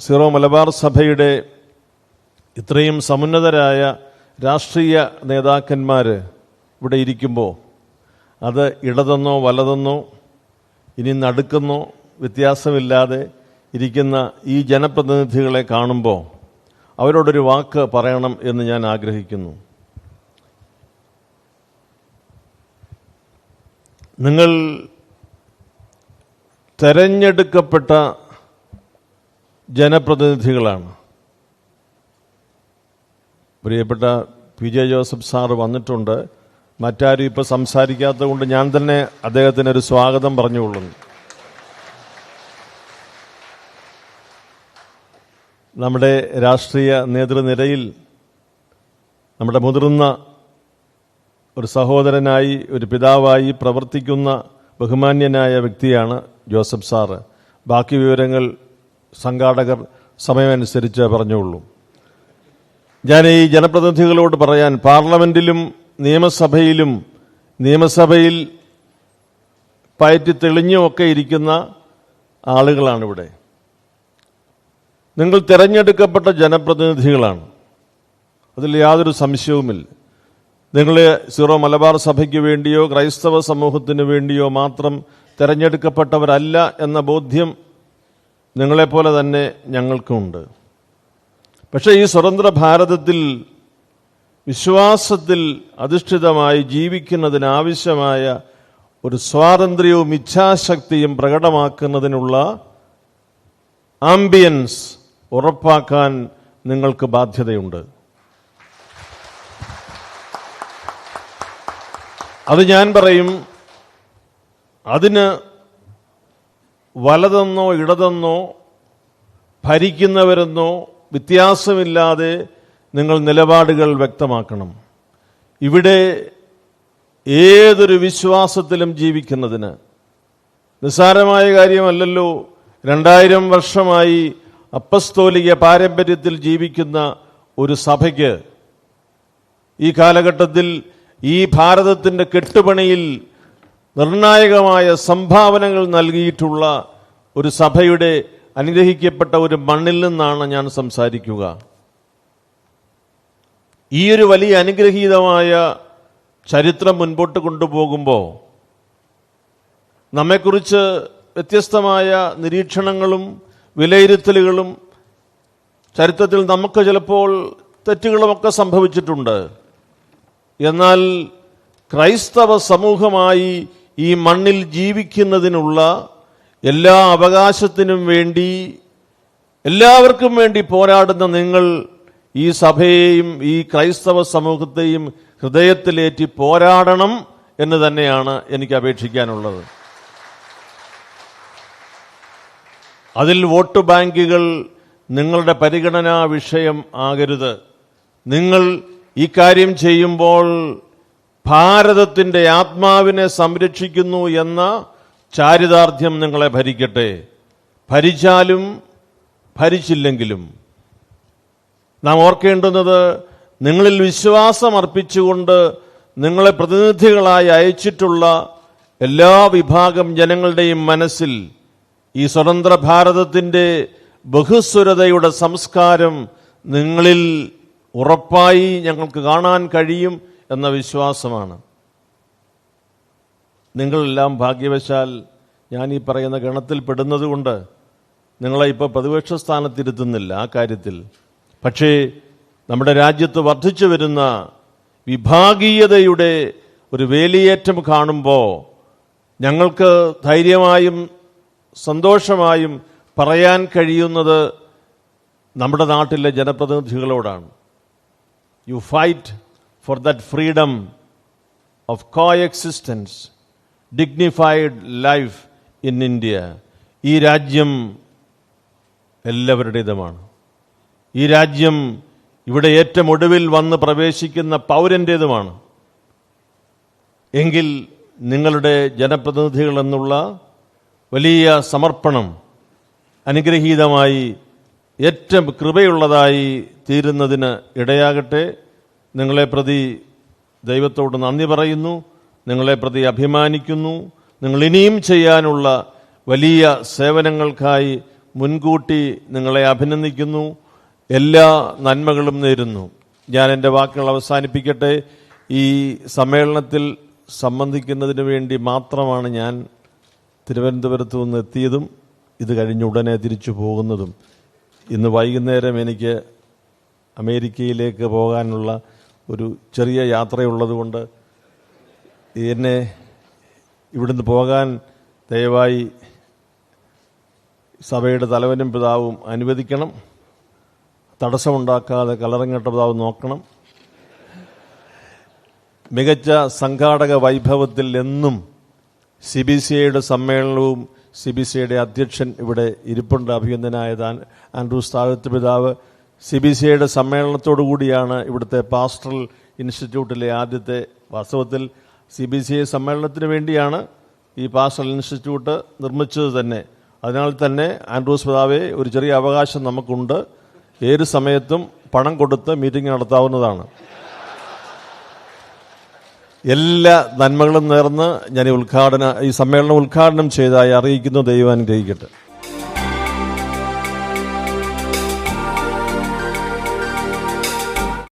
Zero Malabar സഭയുടെ ഇത്രയും സമുന്നതരായ രാഷ്ട്രീയ നേതാക്കന്മാർ ഇവിടെ ഇരിക്കുമ്പോൾ അത് ഇടതെന്നോ വലതെന്നോ ഇനി നടുക്കെന്നോ വ്യത്യാസമില്ലാതെ ഇരിക്കുന്ന ഈ ജനപ്രതിനിധികളെ കാണുമ്പോൾ അവരോടൊരു വാക്ക് പറയണം എന്ന് ഞാൻ ആഗ്രഹിക്കുന്നു. നിങ്ങൾ തെരഞ്ഞെടുക്കപ്പെട്ട ജനപ്രതിനിധികളാണ്. പ്രിയപ്പെട്ട പി ജെ ജോസഫ് സാർ വന്നിട്ടുണ്ട്. മറ്റാരും ഇപ്പോൾ സംസാരിക്കാത്തത് കൊണ്ട് ഞാൻ തന്നെ അദ്ദേഹത്തിന് ഒരു സ്വാഗതം പറഞ്ഞുകൊള്ളുന്നു. നമ്മുടെ രാഷ്ട്രീയ നേതൃനിരയിൽ നമ്മുടെ മുതിർന്ന ഒരു സഹോദരനായി ഒരു പിതാവായി പ്രവർത്തിക്കുന്ന ബഹുമാന്യനായ വ്യക്തിയാണ് ജോസഫ് സാറ്. ബാക്കി വിവരങ്ങൾ സംഘാടകർ സമയമനുസരിച്ച് പറഞ്ഞുള്ളൂ. ഞാൻ ഈ ജനപ്രതിനിധികളോട് പറയാൻ പാർലമെന്റിലും നിയമസഭയിലും നിയമസഭയിൽ പയറ്റി തെളിഞ്ഞുമൊക്കെ ഇരിക്കുന്ന ആളുകളാണിവിടെ. നിങ്ങൾ തിരഞ്ഞെടുക്കപ്പെട്ട ജനപ്രതിനിധികളാണ്. അതിൽ യാതൊരു സംശയവുമില്ല. നിങ്ങൾ സീറോ മലബാർ സഭയ്ക്ക് വേണ്ടിയോ ക്രൈസ്തവ സമൂഹത്തിന് വേണ്ടിയോ മാത്രം തിരഞ്ഞെടുക്കപ്പെട്ടവരല്ല എന്ന ബോധ്യം നിങ്ങളെപ്പോലെ തന്നെ ഞങ്ങൾക്കുമുണ്ട്. പക്ഷേ ഈ സ്വതന്ത്ര ഭാരതത്തിൽ വിശ്വാസത്തിൽ അധിഷ്ഠിതമായി ജീവിക്കുന്നതിനാവശ്യമായ ഒരു സ്വാതന്ത്ര്യവും ഇച്ഛാശക്തിയും പ്രകടമാക്കുന്നതിനുള്ള ആംബിയൻസ് ഉറപ്പാക്കാൻ നിങ്ങൾക്ക് ബാധ്യതയുണ്ട്. അത് ഞാൻ പറയും അതിന് വലതെന്നോ ഇടതെന്നോ ഭരിക്കുന്നവരെന്നോ വ്യത്യാസമില്ലാതെ നിങ്ങൾ നിലപാടുകൾ വ്യക്തമാക്കണം. ഇവിടെ ഏതൊരു വിശ്വാസത്തിലും ജീവിക്കുന്നതിന് നിസ്സാരമായ കാര്യമല്ലല്ലോ. രണ്ടായിരം വർഷമായി അപ്പസ്തോലിക പാരമ്പര്യത്തിൽ ജീവിക്കുന്ന ഒരു സഭയ്ക്ക് ഈ കാലഘട്ടത്തിൽ ഈ ഭാരതത്തിന്റെ കെട്ടുപണിയിൽ നിർണായകമായ സംഭാവനകൾ നൽകിയിട്ടുള്ള ഒരു സഭയുടെ അനുഗ്രഹിക്കപ്പെട്ട ഒരു മണ്ണിൽ നിന്നാണ് ഞാൻ സംസാരിക്കുക. ഈ ഒരു വലിയ അനുഗ്രഹീതമായ ചരിത്രം മുൻപോട്ട് കൊണ്ടുപോകുമ്പോൾ നമ്മെക്കുറിച്ച് വ്യത്യസ്തമായ നിരീക്ഷണങ്ങളും വിലയിരുത്തലുകളും ചരിത്രത്തിൽ നമുക്ക് ചിലപ്പോൾ തെറ്റുകളുമൊക്കെ സംഭവിച്ചിട്ടുണ്ട്. എന്നാൽ ക്രൈസ്തവ സമൂഹമായി ഈ മണ്ണിൽ ജീവിക്കുന്നതിനുള്ള എല്ലാ അവകാശത്തിനും വേണ്ടി എല്ലാവർക്കും വേണ്ടി പോരാടുന്ന നിങ്ങൾ ഈ സഭയെയും ഈ ക്രൈസ്തവ സമൂഹത്തെയും ഹൃദയത്തിലേറ്റി പോരാടണം എന്ന് തന്നെയാണ് എനിക്ക് അപേക്ഷിക്കാനുള്ളത്. അതിൽ വോട്ട് ബാങ്കുകൾ നിങ്ങളുടെ പരിഗണനാ വിഷയം ആകരുത്. നിങ്ങൾ ഈ കാര്യം ചെയ്യുമ്പോൾ ഭാരതത്തിന്റെ ആത്മാവിനെ സംരക്ഷിക്കുന്നു എന്ന ചാരിതാർത്ഥ്യം നിങ്ങളെ ഭരിക്കട്ടെ. ഭരിച്ചാലും ഭരിച്ചില്ലെങ്കിലും. നാം ഓർക്കേണ്ടുന്നത് നിങ്ങളിൽ വിശ്വാസം അർപ്പിച്ചുകൊണ്ട് നിങ്ങളെ പ്രതിനിധികളായി അയച്ചിട്ടുള്ള എല്ലാ വിഭാഗം ജനങ്ങളുടെയും മനസ്സിൽ ഈ സ്വതന്ത്ര ഭാരതത്തിന്റെ ബഹുസ്വരതയുടെ സംസ്കാരം നിങ്ങളിൽ ഉറപ്പായി ഞങ്ങൾക്ക് കാണാൻ കഴിയും. എന്ന വിശ്വാസമാണ്. നിങ്ങളെല്ലാം ഭാഗ്യവശാൽ ഞാൻ ഈ പറയുന്ന ഗണത്തിൽ പെടുന്നതുകൊണ്ട് നിങ്ങളെ ഇപ്പോൾ പ്രതിപക്ഷ സ്ഥാനത്തിരുത്തുന്നില്ല ആ കാര്യത്തിൽ. പക്ഷേ നമ്മുടെ രാജ്യത്ത് വർദ്ധിച്ചു വരുന്ന വിഭാഗീയതയുടെ ഒരു വേലിയേറ്റം കാണുമ്പോൾ ഞങ്ങൾക്ക് ധൈര്യമായും സന്തോഷമായും പറയാൻ കഴിയുന്നത് നമ്മുടെ നാട്ടിലെ ജനപ്രതിനിധികളോടാണ്. You fight that freedom of coexistence dignified life in India ഈ രാജ്യം എല്ലാവരുടേതുമാണ്. ഈ രാജ്യം ഇവിടെ ഏറ്റവും ഒടുവിൽ വന്ന് പ്രവേശിക്കുന്ന പൗരന്റേതുമാണ് എങ്കിൽ നിങ്ങളുടെ ജനപ്രതിനിധികൾ എന്നുള്ള വലിയ സമർപ്പണം അനുഗ്രഹീതമായി ഏറ്റവും കൃപയുള്ളതായി തീരുന്നതിന് ഇടയാകട്ടെ. നിങ്ങളെ പ്രതി ദൈവത്തോട് നന്ദി പറയുന്നു നിങ്ങളെ പ്രതി അഭിമാനിക്കുന്നു നിങ്ങൾ ഇനിയും ചെയ്യാനുള്ള വലിയ സേവനങ്ങൾക്കായി മുൻകൂട്ടി നിങ്ങളെ അഭിനന്ദിക്കുന്നു എല്ലാ നന്മകളും നേരുന്നു. ഞാൻ എന്റെ വാക്കുകൾ അവസാനിപ്പിക്കട്ടെ. ഈ സമ്മേളനത്തിൽ സംബന്ധിക്കുന്നതിന് വേണ്ടി മാത്രമാണ് ഞാൻ തിരുവനന്തപുരത്ത് നിന്ന് എത്തിയതും ഇത് കഴിഞ്ഞ് ഉടനെ തിരിച്ചു പോകുന്നതും. ഇന്ന് വൈകുന്നേരം എനിക്ക് അമേരിക്കയിലേക്ക് പോകാനുള്ള ഒരു ചെറിയ യാത്രയുള്ളതുകൊണ്ട് എന്നെ ഇവിടുന്ന് പോകാൻ ദയവായി സഭയുടെ തലവനും പിതാവും അനുവദിക്കണം. തടസ്സമുണ്ടാക്കാതെ കലറങ്ങട്ട പിതാവ് നോക്കണം. മികച്ച സംഘാടക വൈഭവത്തിൽ എന്നും സി ബി സി ഐയുടെ സമ്മേളനവും സി ബി സി ഐയുടെ അധ്യക്ഷൻ ഇവിടെ ഇരിപ്പുണ്ട്. അഭിനന്ദനായ ആൻഡ്രൂസ് താഴത്ത് പിതാവ് സി ബി സി ഐയുടെ സമ്മേളനത്തോടു കൂടിയാണ് ഇവിടുത്തെ പാസ്റ്ററൽ ഇൻസ്റ്റിറ്റ്യൂട്ടിലെ ആദ്യത്തെ വാസ്തവത്തിൽ സി ബി സി ഐ സമ്മേളനത്തിന് വേണ്ടിയാണ് ഈ പാസ്റ്ററൽ ഇൻസ്റ്റിറ്റ്യൂട്ട് നിർമ്മിച്ചത് തന്നെ. അതിനാൽ തന്നെ ആൻഡ്രൂസ് പിതാവെ ഒരു ചെറിയ അവകാശം നമുക്കുണ്ട്. ഏത് സമയത്തും പണം കൊടുത്ത് മീറ്റിംഗ് നടത്താവുന്നതാണ്. എല്ലാ നന്മകളും നേർന്ന് ഞാൻ ഈ ഉദ്ഘാടന ഈ സമ്മേളനം ഉദ്ഘാടനം ചെയ്തായി അറിയിക്കുന്നു ദൈവം അനുഗ്രഹിക്കട്ടെ.